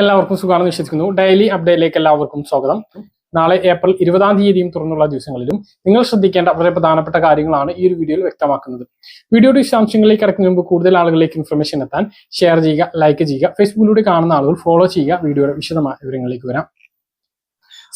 എല്ലാവർക്കും സുഖമാണെന്ന് വിശ്വസിക്കുന്നു. ഡെയിലി അപ്ഡേറ്റിലേക്ക് എല്ലാവർക്കും സ്വാഗതം. നാളെ ഏപ്രിൽ ഇരുപതാം തീയതിയും തുറന്നുള്ള ദിവസങ്ങളിലും നിങ്ങൾ ശ്രദ്ധിക്കേണ്ട വളരെ പ്രധാനപ്പെട്ട കാര്യങ്ങളാണ് ഈ ഒരു വീഡിയോയിൽ വ്യക്തമാക്കുന്നത്. വീഡിയോയുടെ വിശദാംശങ്ങളിലേക്ക് കിടക്കുന്നതിന് മുമ്പ് കൂടുതൽ ആളുകളിലേക്ക് ഇൻഫർമേഷൻ എത്താൻ ഷെയർ ചെയ്യുക ലൈക്ക് ചെയ്യുക ഫേസ്ബുക്കിലൂടെ കാണുന്ന ആളുകൾ ഫോളോ ചെയ്യുക വീഡിയോയുടെ വിശദമായ വിവരങ്ങളിലേക്ക് വരാം.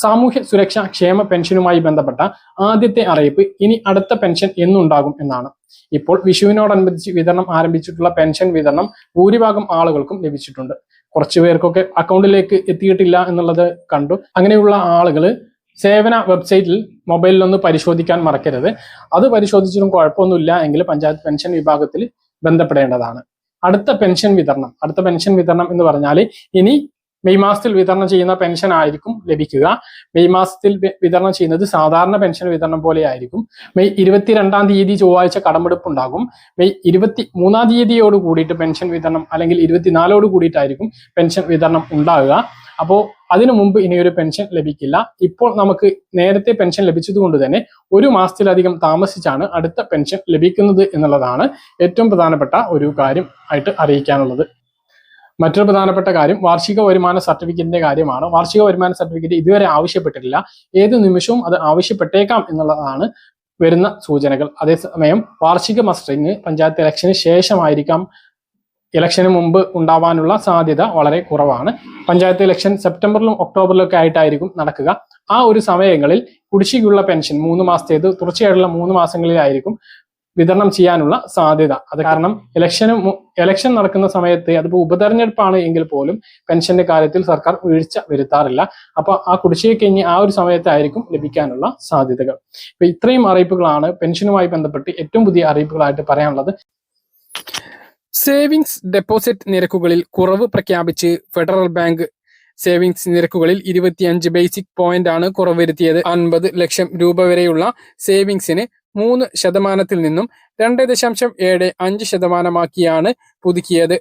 സാമൂഹ്യ സുരക്ഷ ക്ഷേമ പെൻഷനുമായി ബന്ധപ്പെട്ട ആദ്യത്തെ അറിയിപ്പ് ഇനി അടുത്ത പെൻഷൻ എന്നുണ്ടാകും എന്നാണ്. ഇപ്പോൾ വിഷുവിനോടനുബന്ധിച്ച് വിതരണം ആരംഭിച്ചിട്ടുള്ള പെൻഷൻ വിതരണം ഭൂരിഭാഗം ആളുകൾക്കും ലഭിച്ചിട്ടുണ്ട്. കുറച്ചു പേർക്കൊക്കെ അക്കൗണ്ടിലേക്ക് എത്തിയിട്ടില്ല എന്നുള്ളത് കണ്ടു. അങ്ങനെയുള്ള ആളുകൾ സേവന വെബ്സൈറ്റിൽ മൊബൈലിലൊന്ന് പരിശോധിക്കാൻ മറക്കരുത്. അത് പരിശോധിച്ചിട്ടും കുഴപ്പമൊന്നുമില്ല എങ്കിൽ പഞ്ചായത്ത് പെൻഷൻ വിഭാഗത്തിൽ ബന്ധപ്പെടേണ്ടതാണ്. അടുത്ത പെൻഷൻ വിതരണം അടുത്ത പെൻഷൻ വിതരണം എന്ന് പറഞ്ഞാൽ ഇനി മെയ് മാസത്തിൽ വിതരണം ചെയ്യുന്ന പെൻഷൻ ആയിരിക്കും ലഭിക്കുക. മെയ് മാസത്തിൽ വിതരണം ചെയ്യുന്നത് സാധാരണ പെൻഷൻ വിതരണം പോലെ ആയിരിക്കും. മെയ് ഇരുപത്തിരണ്ടാം തീയതി ചൊവ്വാഴ്ച കടമെടുപ്പ് ഉണ്ടാകും. മെയ് ഇരുപത്തി മൂന്നാം തീയതിയോട് കൂടിയിട്ട് പെൻഷൻ വിതരണം അല്ലെങ്കിൽ ഇരുപത്തിനാലോട് കൂടിയിട്ടായിരിക്കും പെൻഷൻ വിതരണം ഉണ്ടാകുക. അപ്പോൾ അതിനു മുമ്പ് ഇനിയൊരു പെൻഷൻ ലഭിക്കില്ല. ഇപ്പോൾ നമുക്ക് നേരത്തെ പെൻഷൻ ലഭിച്ചതുകൊണ്ട് തന്നെ ഒരു മാസത്തിലധികം താമസിച്ചാണ് അടുത്ത പെൻഷൻ ലഭിക്കുന്നത് എന്നുള്ളതാണ് ഏറ്റവും പ്രധാനപ്പെട്ട ഒരു കാര്യം ആയിട്ട് അറിയിക്കാനുള്ളത്. മറ്റൊരു പ്രധാനപ്പെട്ട കാര്യം വാർഷിക വരുമാന സർട്ടിഫിക്കറ്റിന്റെ കാര്യമാണ്. വാർഷിക വരുമാന സർട്ടിഫിക്കറ്റ് ഇതുവരെ ആവശ്യപ്പെട്ടിട്ടില്ല. ഏത് നിമിഷവും അത് ആവശ്യപ്പെട്ടേക്കാം എന്നുള്ളതാണ് വരുന്ന സൂചനകൾ. അതേസമയം വാർഷിക മസ്റ്ററിങ് പഞ്ചായത്ത് ഇലക്ഷന് ശേഷമായിരിക്കാം. ഇലക്ഷന് മുമ്പ് ഉണ്ടാവാനുള്ള സാധ്യത വളരെ കുറവാണ്. പഞ്ചായത്ത് ഇലക്ഷൻ സെപ്റ്റംബറിലും ഒക്ടോബറിലും ഒക്കെ ആയിട്ടായിരിക്കും നടക്കുക. ആ ഒരു സമയങ്ങളിൽ കുടിശ്ശികയുള്ള പെൻഷൻ മൂന്ന് മാസത്തേത് തുടർച്ചയായിട്ടുള്ള മൂന്ന് മാസങ്ങളിലായിരിക്കും വിതരണം ചെയ്യാനുള്ള സാധ്യത. അത് കാരണം ഇലക്ഷന് ഇലക്ഷൻ നടക്കുന്ന സമയത്ത് അതിപ്പോ ഉപതെരഞ്ഞെടുപ്പാണ് എങ്കിൽ പോലും പെൻഷന്റെ കാര്യത്തിൽ സർക്കാർ വീഴ്ച വരുത്താറില്ല. അപ്പൊ ആ കുടിശ്ശിക കഴിഞ്ഞ് ആ ഒരു സമയത്തായിരിക്കും ലഭിക്കാനുള്ള സാധ്യതകൾ. ഇപ്പൊ ഇത്രയും അറിയിപ്പുകളാണ് പെൻഷനുമായി ബന്ധപ്പെട്ട് ഏറ്റവും പുതിയ അറിയിപ്പുകളായിട്ട് പറയാനുള്ളത്. സേവിങ്സ് ഡെപ്പോസിറ്റ് നിരക്കുകളിൽ കുറവ് പ്രഖ്യാപിച്ച് ഫെഡറൽ ബാങ്ക് സേവിങ്സ് നിരക്കുകളിൽ ഇരുപത്തിയഞ്ച് ബേസിക് പോയിന്റ് ആണ് കുറവ് വരുത്തിയത്. അൻപത് ലക്ഷം രൂപ വരെയുള്ള സേവിങ്സിന് മൂന്ന് ശതമാനത്തിൽ നിന്നും രണ്ട് ദശാംശം ഏഴ് അഞ്ച് ശതമാനമാക്കിയാണ് പുതുക്കിയത്.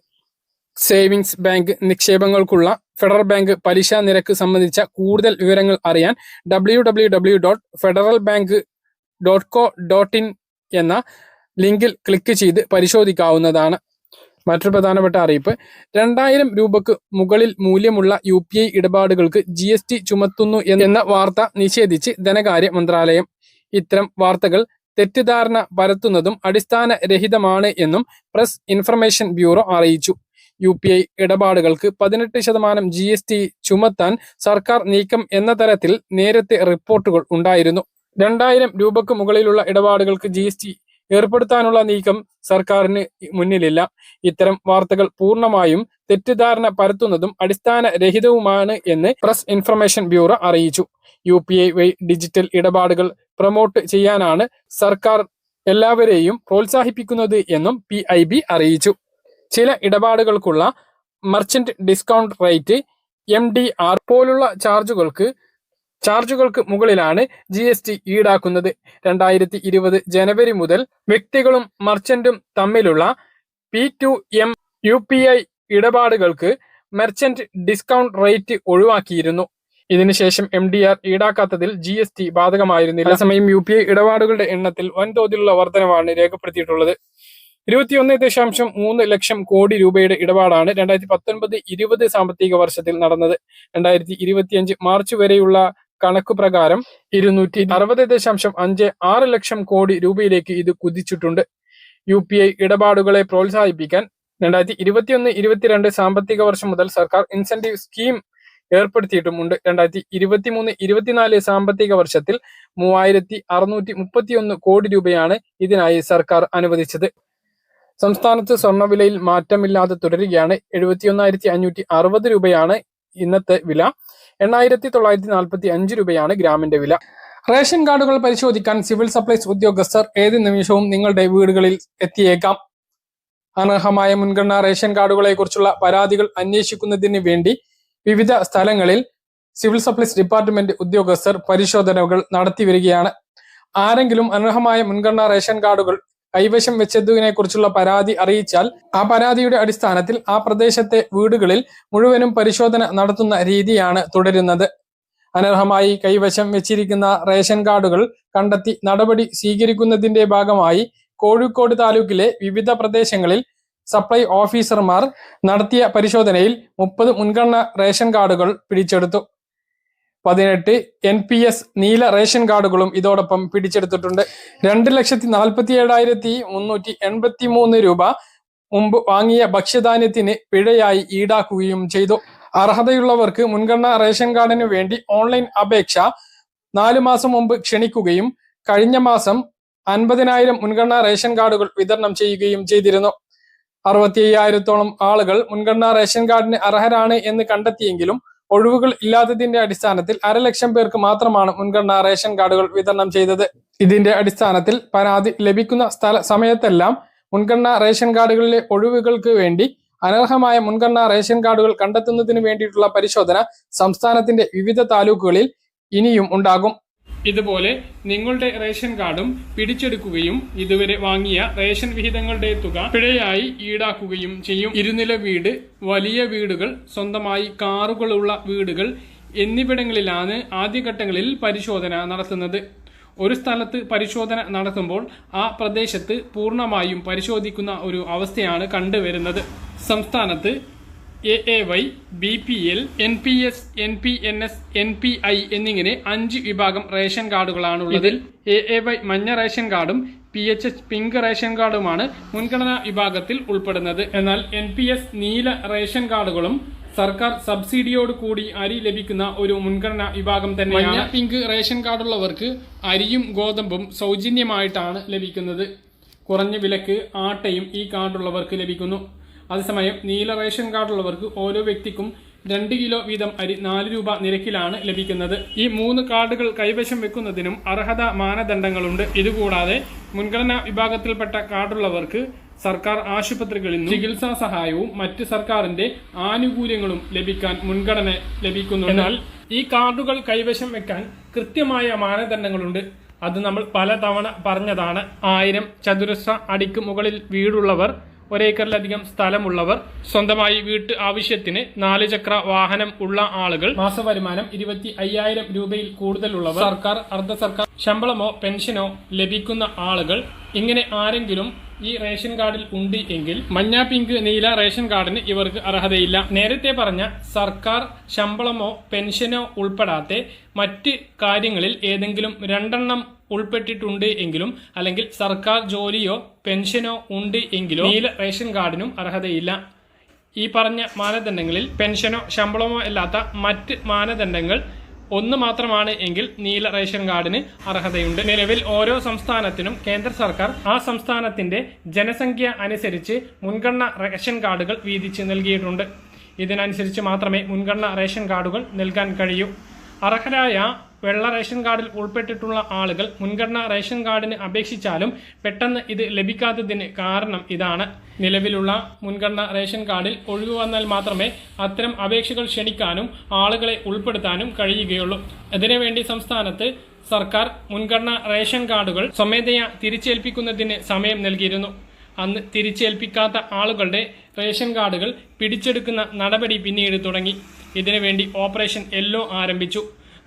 സേവിങ്സ് ബാങ്ക് നിക്ഷേപങ്ങൾക്കുള്ള ഫെഡറൽ ബാങ്ക് പലിശ നിരക്ക് സംബന്ധിച്ച കൂടുതൽ വിവരങ്ങൾ അറിയാൻ W dot Federal Bank dot co dot in എന്ന ലിങ്കിൽ ക്ലിക്ക് ചെയ്ത് പരിശോധിക്കാവുന്നതാണ്. മറ്റൊരു പ്രധാനപ്പെട്ട അറിയിപ്പ് രണ്ടായിരം രൂപക്ക് മുകളിൽ മൂല്യമുള്ള യു പി ഐ ഇടപാടുകൾക്ക് ജി എസ് ടി ചുമത്തുന്നു എന്ന വാർത്ത നിഷേധിച്ച് ധനകാര്യ മന്ത്രാലയം. ഇത്തരം വാർത്തകൾ തെറ്റിദ്ധാരണ പരത്തുന്നതും അടിസ്ഥാനരഹിതമാണ് എന്നും പ്രസ് ഇൻഫർമേഷൻ ബ്യൂറോ അറിയിച്ചു. യു പി ഐ ഇടപാടുകൾക്ക് പതിനെട്ട് ശതമാനം ജി എസ് ടി ചുമത്താൻ സർക്കാർ നീക്കം എന്ന തരത്തിൽ നേരത്തെ റിപ്പോർട്ടുകൾ ഉണ്ടായിരുന്നു. രണ്ടായിരം രൂപക്ക് മുകളിലുള്ള ഇടപാടുകൾക്ക് ജി എസ് ടി ഏർപ്പെടുത്താനുള്ള നീക്കം സർക്കാരിന് മുന്നിലില്ല. ഇത്തരം വാർത്തകൾ പൂർണമായും തെറ്റിദ്ധാരണ പരത്തുന്നതും അടിസ്ഥാനരഹിതവുമാണ് എന്ന് പ്രസ് ഇൻഫർമേഷൻ ബ്യൂറോ അറിയിച്ചു. യു പി ഐ വഴി ഡിജിറ്റൽ ഇടപാടുകൾ പ്രൊമോട്ട് ചെയ്യാനാണ് സർക്കാർ എല്ലാവരെയും പ്രോത്സാഹിപ്പിക്കുന്നത് എന്നും പി ഐ ബി അറിയിച്ചു. ചില ഇടപാടുകൾക്കുള്ള merchant discount rate M D R പോലുള്ള ചാർജുകൾക്ക് ചാർജുകൾക്ക് മുകളിലാണ് ജി എസ് ടി ഈടാക്കുന്നത്. രണ്ടായിരത്തി ഇരുപത് ജനുവരി മുതൽ വ്യക്തികളും മർച്ചന്റും തമ്മിലുള്ള P to M U P I ഇടപാടുകൾക്ക് merchant discount rate ഒഴിവാക്കിയിരുന്നു. ഇതിനുശേഷം എം ഡി ആർ ഈടാക്കാത്തതിൽ ജി എസ് ടി ബാധകമായിരുന്നില്ല. അതേസമയം യു പി ഐ ഇടപാടുകളുടെ എണ്ണത്തിൽ വൻതോതിലുള്ള വർധനവാണ് രേഖപ്പെടുത്തിയിട്ടുള്ളത്. ഇരുപത്തിയൊന്ന് ദശാംശം മൂന്ന് ലക്ഷം കോടി രൂപയുടെ ഇടപാടാണ് രണ്ടായിരത്തി പത്തൊൻപത് ഇരുപത് സാമ്പത്തിക വർഷത്തിൽ നടന്നത്. രണ്ടായിരത്തി ഇരുപത്തിയഞ്ച് മാർച്ച് വരെയുള്ള കണക്ക് പ്രകാരം ഇരുന്നൂറ്റി അറുപത് ദശാംശം അഞ്ച് ആറ് ലക്ഷം കോടി രൂപയിലേക്ക് ഇത് കുതിച്ചിട്ടുണ്ട്. യു പി ഐ ഇടപാടുകളെ പ്രോത്സാഹിപ്പിക്കാൻ രണ്ടായിരത്തി ഇരുപത്തിയൊന്ന് ഇരുപത്തിരണ്ട് സാമ്പത്തിക വർഷം മുതൽ സർക്കാർ ഇൻസെന്റീവ് സ്കീം ഏർപ്പെടുത്തിയിട്ടുമുണ്ട് രണ്ടായിരത്തി ഇരുപത്തിമൂന്ന് ഇരുപത്തിനാല് സാമ്പത്തിക വർഷത്തിൽ മൂവായിരത്തി അറുന്നൂറ്റി മുപ്പത്തിയൊന്ന് കോടി രൂപയാണ് ഇതിനായി സർക്കാർ അനുവദിച്ചത്. സംസ്ഥാനത്ത് സ്വർണവിലയിൽ മാറ്റമില്ലാതെ തുടരുകയാണ്. എഴുപത്തിയൊന്നായിരത്തി അഞ്ഞൂറ്റി അറുപത് രൂപയാണ് ഇന്നത്തെ വില. എണ്ണായിരത്തി തൊള്ളായിരത്തി നാൽപ്പത്തി അഞ്ച് രൂപയാണ് ഗ്രാമിന്റെ വില. റേഷൻ കാർഡുകൾ പരിശോധിക്കാൻ സിവിൽ സപ്ലൈസ് ഉദ്യോഗസ്ഥർ ഏത് നിമിഷവും നിങ്ങളുടെ വീടുകളിൽ എത്തിയേക്കാം. അനർഹമായ മുൻഗണനാ റേഷൻ കാർഡുകളെ കുറിച്ചുള്ള പരാതികൾ അന്വേഷിക്കുന്നതിന് വേണ്ടി വിവിധ സ്ഥലങ്ങളിൽ സിവിൽ സപ്ലൈസ് ഡിപ്പാർട്ട്മെന്റ് ഉദ്യോഗസ്ഥർ പരിശോധനകൾ നടത്തി വരികയാണ്. ആരെങ്കിലും അനർഹമായ മുൻഗണനാ റേഷൻ കാർഡുകൾ കൈവശം വെച്ചതിനെ കുറിച്ചുള്ള പരാതി അറിയിച്ചാൽ ആ പരാതിയുടെ അടിസ്ഥാനത്തിൽ ആ പ്രദേശത്തെ വീടുകളിൽ മുഴുവനും പരിശോധന നടത്തുന്ന രീതിയാണ് തുടരുന്നത്. അനർഹമായി കൈവശം വെച്ചിരിക്കുന്ന റേഷൻ കാർഡുകൾ കണ്ടെത്തി നടപടി സ്വീകരിക്കുന്നതിന്റെ ഭാഗമായി കോഴിക്കോട് താലൂക്കിലെ വിവിധ പ്രദേശങ്ങളിൽ സപ്ലൈ ഓഫീസർമാർ നടത്തിയ പരിശോധനയിൽ മുപ്പത് മുൻഗണന റേഷൻ കാർഡുകൾ പിടിച്ചെടുത്തു. പതിനെട്ട് എൻ പി എസ് നീല റേഷൻ കാർഡുകളും ഇതോടൊപ്പം പിടിച്ചെടുത്തിട്ടുണ്ട്. രണ്ട് ലക്ഷത്തി നാൽപ്പത്തി ഏഴായിരത്തി മുന്നൂറ്റി എൺപത്തി മൂന്ന് രൂപ മുമ്പ് വാങ്ങിയ ഭക്ഷ്യധാന്യത്തിന് പിഴയായി ഈടാക്കുകയും ചെയ്തു. അർഹതയുള്ളവർക്ക് മുൻഗണന റേഷൻ കാർഡിനു വേണ്ടി ഓൺലൈൻ അപേക്ഷ നാലു മാസം മുമ്പ് ക്ഷണിക്കുകയും കഴിഞ്ഞ മാസം അൻപതിനായിരം മുൻഗണന റേഷൻ കാർഡുകൾ വിതരണം ചെയ്യുകയും ചെയ്തിരുന്നു. അറുപത്തി അയ്യായിരത്തോളം ആളുകൾ മുൻഗണനാ റേഷൻ കാർഡിന് അർഹരാണ് എന്ന് കണ്ടെത്തിയെങ്കിലും ഒഴിവുകൾ ഇല്ലാത്തതിന്റെ അടിസ്ഥാനത്തിൽ അരലക്ഷം പേർക്ക് മാത്രമാണ് മുൻഗണനാ റേഷൻ കാർഡുകൾ വിതരണം ചെയ്തത്. ഇതിന്റെ അടിസ്ഥാനത്തിൽ പരാതി ലഭിക്കുന്ന സ്ഥല സമയത്തെല്ലാം മുൻഗണനാ റേഷൻ കാർഡുകളിലെ ഒഴിവുകൾക്ക് വേണ്ടി അനർഹമായ മുൻഗണനാ റേഷൻ കാർഡുകൾ കണ്ടെത്തുന്നതിന് വേണ്ടിയിട്ടുള്ള പരിശോധന സംസ്ഥാനത്തിന്റെ വിവിധ താലൂക്കുകളിൽ ഇനിയും ഉണ്ടാകും. ഇതുപോലെ നിങ്ങളുടെ റേഷൻ കാർഡും പിടിച്ചെടുക്കുകയും ഇതുവരെ വാങ്ങിയ റേഷൻ വിഹിതങ്ങളുടെ തുക പിഴയായി ഈടാക്കുകയും ചെയ്യും. ഇരുനില വീട് വലിയ വീടുകൾ സ്വന്തമായി കാറുകളുള്ള വീടുകൾ എന്നിവിടങ്ങളിലാണ് ആദ്യഘട്ടങ്ങളിൽ പരിശോധന നടത്തുന്നത്. ഒരു സ്ഥലത്ത് പരിശോധന നടത്തുമ്പോൾ ആ പ്രദേശത്ത് പൂർണമായും പരിശോധിക്കുന്ന ഒരു അവസ്ഥയാണ് കണ്ടുവരുന്നത്. സംസ്ഥാനത്ത് A A Y B P L N P S N P N S N P I എന്നിങ്ങനെ അഞ്ച് വിഭാഗം റേഷൻ കാർഡുകളാണുള്ളത്. എ എ വൈ മഞ്ഞ റേഷൻ കാർഡും P H H pink ration കാർഡുമാണ് മുൻഗണനാ വിഭാഗത്തിൽ ഉൾപ്പെടുന്നത്. എന്നാൽ എൻ പി എസ് നീല റേഷൻ കാർഡുകളും സർക്കാർ സബ്സിഡിയോട് കൂടി അരി ലഭിക്കുന്ന ഒരു മുൻഗണനാ വിഭാഗം തന്നെയാണ്. മഞ്ഞ പിങ്ക് റേഷൻ കാർഡുള്ളവർക്ക് അരിയും ഗോതമ്പും സൗജന്യമായിട്ടാണ് ലഭിക്കുന്നത്. കുറഞ്ഞ വിലക്ക് ആട്ടയും ഈ കാർഡുള്ളവർക്ക് ലഭിക്കുന്നു. അതേസമയം നീല റേഷൻ കാർഡുള്ളവർക്ക് ഓരോ വ്യക്തിക്കും രണ്ട് കിലോ വീതം അരി നാല് രൂപ നിരക്കിലാണ് ലഭിക്കുന്നത്. ഈ മൂന്ന് കാർഡുകൾ കൈവശം വെക്കുന്നതിനും അർഹത മാനദണ്ഡങ്ങളുണ്ട്. ഇതുകൂടാതെ മുൻഗണനാ വിഭാഗത്തിൽപ്പെട്ട കാർഡുള്ളവർക്ക് സർക്കാർ ആശുപത്രികളിൽ ചികിത്സാ സഹായവും മറ്റ് സർക്കാരിന്റെ ആനുകൂല്യങ്ങളും ലഭിക്കാൻ മുൻഗണന ലഭിക്കുന്നു എന്നാൽ ഈ കാർഡുകൾ കൈവശം വെക്കാൻ കൃത്യമായ മാനദണ്ഡങ്ങളുണ്ട്. അത് നമ്മൾ പലതവണ പറഞ്ഞതാണ്. ആയിരം ചതുരശ്ര അടിക്ക് മുകളിൽ വീടുള്ളവർ ഒരേക്കറിലധികം സ്ഥലമുള്ളവർ സ്വന്തമായി വീട്ട് ആവശ്യത്തിന് നാല് ചക്ര വാഹനം ഉള്ള ആളുകൾ മാസവരുമാനം ഇരുപത്തി അയ്യായിരം രൂപയിൽ കൂടുതലുള്ളവർ സർക്കാർ അർദ്ധ സർക്കാർ ശമ്പളമോ പെൻഷനോ ലഭിക്കുന്ന ആളുകൾ ഇങ്ങനെ ആരെങ്കിലും ഈ റേഷൻ കാർഡിൽ ഉണ്ട് എങ്കിൽ മഞ്ഞ പിങ്ക് നീല റേഷൻ കാർഡിന് ഇവർക്ക് അർഹതയില്ല. നേരത്തെ പറഞ്ഞ സർക്കാർ ശമ്പളമോ പെൻഷനോ ഉൾപ്പെടാത്ത മറ്റ് കാര്യങ്ങളിൽ ഏതെങ്കിലും രണ്ടെണ്ണം ഉൾപ്പെട്ടിട്ടുണ്ട് എങ്കിലും അല്ലെങ്കിൽ സർക്കാർ ജോലിയോ പെൻഷനോ ഉണ്ട് എങ്കിലും നീല റേഷൻ കാർഡിനും അർഹതയില്ല. ഈ പറഞ്ഞ മാനദണ്ഡങ്ങളിൽ പെൻഷനോ ശമ്പളമോ അല്ലാത്ത മറ്റ് മാനദണ്ഡങ്ങൾ ഒന്ന് മാത്രമാണ് എങ്കിൽ നീല റേഷൻ കാർഡിന് അർഹതയുണ്ട്. നിലവിൽ ഓരോ സംസ്ഥാനത്തിനും കേന്ദ്ര സർക്കാർ ആ സംസ്ഥാനത്തിന്റെ ജനസംഖ്യ അനുസരിച്ച് മുൻഗണന റേഷൻ കാർഡുകൾ വീതിച്ച് നൽകിയിട്ടുണ്ട്. ഇതിനനുസരിച്ച് മാത്രമേ മുൻഗണന റേഷൻ കാർഡുകൾ നൽകാൻ കഴിയൂ. അർഹരായ വെള്ള റേഷൻ കാർഡിൽ ഉൾപ്പെട്ടിട്ടുള്ള ആളുകൾ മുൻഗണനാ റേഷൻ കാർഡിന് അപേക്ഷിച്ചാലും പെട്ടെന്ന് ഇത് ലഭിക്കാത്തതിന് കാരണം ഇതാണ്. നിലവിലുള്ള മുൻഗണനാ റേഷൻ കാർഡിൽ ഒഴിവ് വന്നാൽ മാത്രമേ അത്തരം അപേക്ഷകൾ ക്ഷണിക്കാനും ആളുകളെ ഉൾപ്പെടുത്താനും കഴിയുകയുള്ളൂ. അതിനുവേണ്ടി സംസ്ഥാനത്ത് സർക്കാർ മുൻഗണനാ റേഷൻ കാർഡുകൾ സ്വമേധയാ തിരിച്ചേൽപ്പിക്കുന്നതിന് സമയം നൽകിയിരുന്നു. അന്ന് തിരിച്ചേൽപ്പിക്കാത്ത ആളുകളുടെ റേഷൻ കാർഡുകൾ പിടിച്ചെടുക്കുന്ന നടപടി പിന്നീട് തുടങ്ങി. ഇതിനുവേണ്ടി ഓപ്പറേഷൻ യെല്ലോ ആരംഭിച്ചു.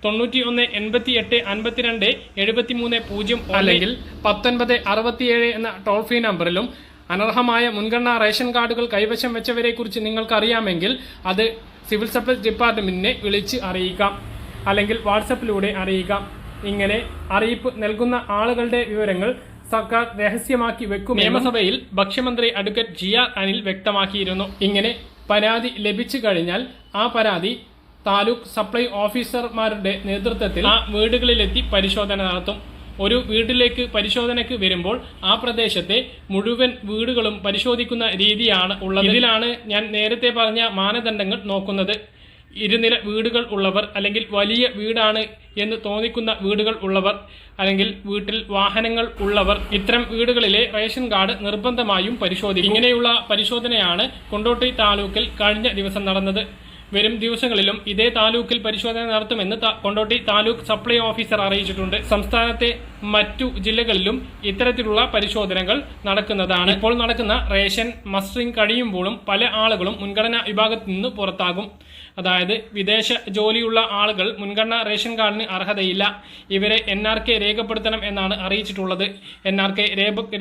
തൊണ്ണൂറ്റി ഒന്ന് എൺപത്തി എട്ട് അൻപത്തിരണ്ട് എഴുപത്തി മൂന്ന് പൂജ്യം അല്ലെങ്കിൽ പത്തൊൻപത് അറുപത്തിയേഴ് എന്ന ടോൾ ഫ്രീ നമ്പറിലും അനർഹമായ മുൻഗണനാ റേഷൻ കാർഡുകൾ കൈവശം വെച്ചവരെ കുറിച്ച് നിങ്ങൾക്ക് അറിയാമെങ്കിൽ അത് സിവിൽ സപ്ലൈസ് ഡിപ്പാർട്ട്മെന്റിനെ വിളിച്ച് അറിയിക്കാം. അല്ലെങ്കിൽ വാട്സപ്പിലൂടെ അറിയിക്കാം. ഇങ്ങനെ അറിയിപ്പ് നൽകുന്ന ആളുകളുടെ വിവരങ്ങൾ സർക്കാർ രഹസ്യമാക്കി വെക്കും നിയമസഭയിൽ ഭക്ഷ്യമന്ത്രി അഡ്വക്കേറ്റ് ജി ആർ അനിൽ വ്യക്തമാക്കിയിരുന്നു. ഇങ്ങനെ പരാതി ലഭിച്ചു കഴിഞ്ഞാൽ ആ പരാതി താലൂക്ക് സപ്ലൈ ഓഫീസർമാരുടെ നേതൃത്വത്തിൽ ആ വീടുകളിലെത്തി പരിശോധന നടത്തും. ഒരു വീട്ടിലേക്ക് പരിശോധനയ്ക്ക് വരുമ്പോൾ ആ പ്രദേശത്തെ മുഴുവൻ വീടുകളും പരിശോധിക്കുന്ന രീതിയാണ് ഉള്ളത്. ഇതിലാണ് ഞാൻ നേരത്തെ പറഞ്ഞ മാനദണ്ഡങ്ങൾ നോക്കുന്നത്. ഇരുനില വീടുകൾ ഉള്ളവർ അല്ലെങ്കിൽ വലിയ വീടാണ് എന്ന് തോന്നിക്കുന്ന വീടുകൾ ഉള്ളവർ അല്ലെങ്കിൽ വീട്ടിൽ വാഹനങ്ങൾ ഉള്ളവർ ഇത്തരം വീടുകളിലെ റേഷൻ കാർഡ് നിർബന്ധമായും പരിശോധിക്കും. ഇങ്ങനെയുള്ള പരിശോധനയാണ് കൊണ്ടോട്ടി താലൂക്കിൽ കഴിഞ്ഞ ദിവസം നടന്നത്. വരും ദിവസങ്ങളിലും ഇതേ താലൂക്കിൽ പരിശോധന നടത്തുമെന്ന് കൊണ്ടോട്ടി താലൂക്ക് സപ്ലൈ ഓഫീസർ അറിയിച്ചിട്ടുണ്ട്. സംസ്ഥാനത്തെ മറ്റു ജില്ലകളിലും ഇത്തരത്തിലുള്ള പരിശോധനകൾ നടക്കുന്നതാണ്. ഇപ്പോൾ നടക്കുന്ന റേഷൻ മസ്റ്ററിംഗ് കഴിയുമ്പോഴും പല ആളുകളും മുൻഗണനാ വിഭാഗത്തിൽ നിന്ന് പുറത്താകും. അതായത് വിദേശ ജോലിയുള്ള ആളുകൾ മുൻഗണനാ റേഷൻ കാർഡിന് അർഹതയില്ല. ഇവരെ എൻ ആർ കെ രേഖപ്പെടുത്തണം എന്നാണ് അറിയിച്ചിട്ടുള്ളത്. എൻ ആർ കെ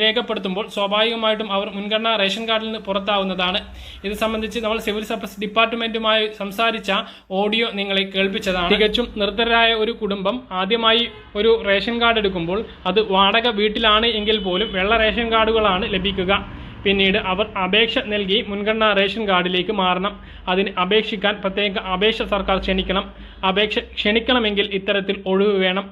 രേഖപ്പെടുത്തുമ്പോൾ സ്വാഭാവികമായിട്ടും അവർ മുൻഗണനാ റേഷൻ കാർഡിൽ നിന്ന് പുറത്താവുന്നതാണ്. ഇത് സംബന്ധിച്ച് നമ്മൾ സിവിൽ സപ്ലൈസ് ഡിപ്പാർട്ട്മെന്റുമായി സംസാരിച്ച ഓഡിയോ നിങ്ങളെ കേൾപ്പിച്ചതാണ്. തികച്ചും നിർദ്ധരായ ഒരു കുടുംബം ആദ്യമായി ഒരു റേഷൻ കാർഡ് എടുക്കുമ്പോൾ അത് വാടക വീട്ടിലാണ് എങ്കിൽ പോലും വെള്ള റേഷൻ കാർഡുകളാണ് ലഭിക്കുക. പിന്നീട് അവർ അപേക്ഷ നൽകി മുൻഗണനാ റേഷൻ കാർഡിലേക്ക് മാറണം. അതിന് അപേക്ഷിക്കാൻ പ്രത്യേക അപേക്ഷ സർക്കാർ ക്ഷണിക്കണം. അപേക്ഷ ക്ഷണിക്കണമെങ്കിൽ ഇത്തരത്തിൽ ഒഴിവ് വേണം.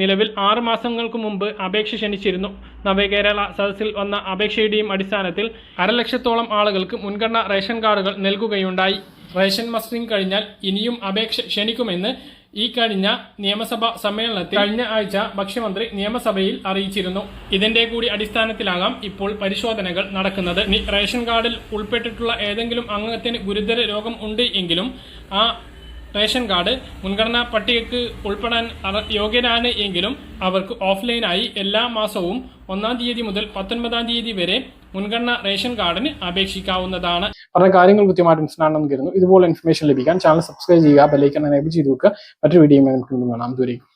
നിലവിൽ ആറ് മാസങ്ങൾക്ക് മുമ്പ് അപേക്ഷ ക്ഷണിച്ചിരുന്നു. നവകേരള സദസ്സിൽ വന്ന അപേക്ഷയുടെയും അടിസ്ഥാനത്തിൽ അരലക്ഷത്തോളം ആളുകൾക്ക് മുൻഗണനാ റേഷൻ കാർഡുകൾ നൽകുകയുണ്ടായി. റേഷൻ മസ്റ്റിംഗ് കഴിഞ്ഞാൽ ഇനിയും അപേക്ഷ ക്ഷണിക്കുമെന്ന് ഈ കഴിഞ്ഞ നിയമസഭാ സമ്മേളനത്തിൽ കഴിഞ്ഞ ആഴ്ച ഭക്ഷ്യമന്ത്രി നിയമസഭയിൽ അറിയിച്ചിരുന്നു. ഇതിന്റെ കൂടി അടിസ്ഥാനത്തിലാകാം ഇപ്പോൾ പരിശോധനകൾ നടക്കുന്നത്. റേഷൻ കാർഡിൽ ഉൾപ്പെട്ടിട്ടുള്ള ഏതെങ്കിലും അംഗത്തിന് ഗുരുതര രോഗം ഉണ്ട് എങ്കിലും ആ റേഷൻ കാർഡ് മുൻഗണനാ പട്ടികയ്ക്ക് ഉൾപ്പെടാൻ യോഗ്യനാണ് എങ്കിലും അവർക്ക് ഓഫ്ലൈനായി എല്ലാ മാസവും ഒന്നാം തീയതി മുതൽ പത്തൊൻപതാം തീയതി വരെ മുൻഗണനാ റേഷൻ കാർഡിന് അപേക്ഷിക്കാവുന്നതാണ്. പറഞ്ഞ കാര്യങ്ങൾ കൃത്യമായിട്ട് മനസ്സിലാണെന്ന് കരുതുന്നു. ഇതുപോലെ ഇൻഫർമേഷൻ ലഭിക്കാൻ ചാനൽ സബ്സ്ക്രൈബ് ചെയ്യുക ബെല്ലൈക്കൺ എനേബിൾ ചെയ്ത് വെക്കുക. മറ്റൊരു വീഡിയോ നമുക്ക് കാണാം. ദൂരേക്കും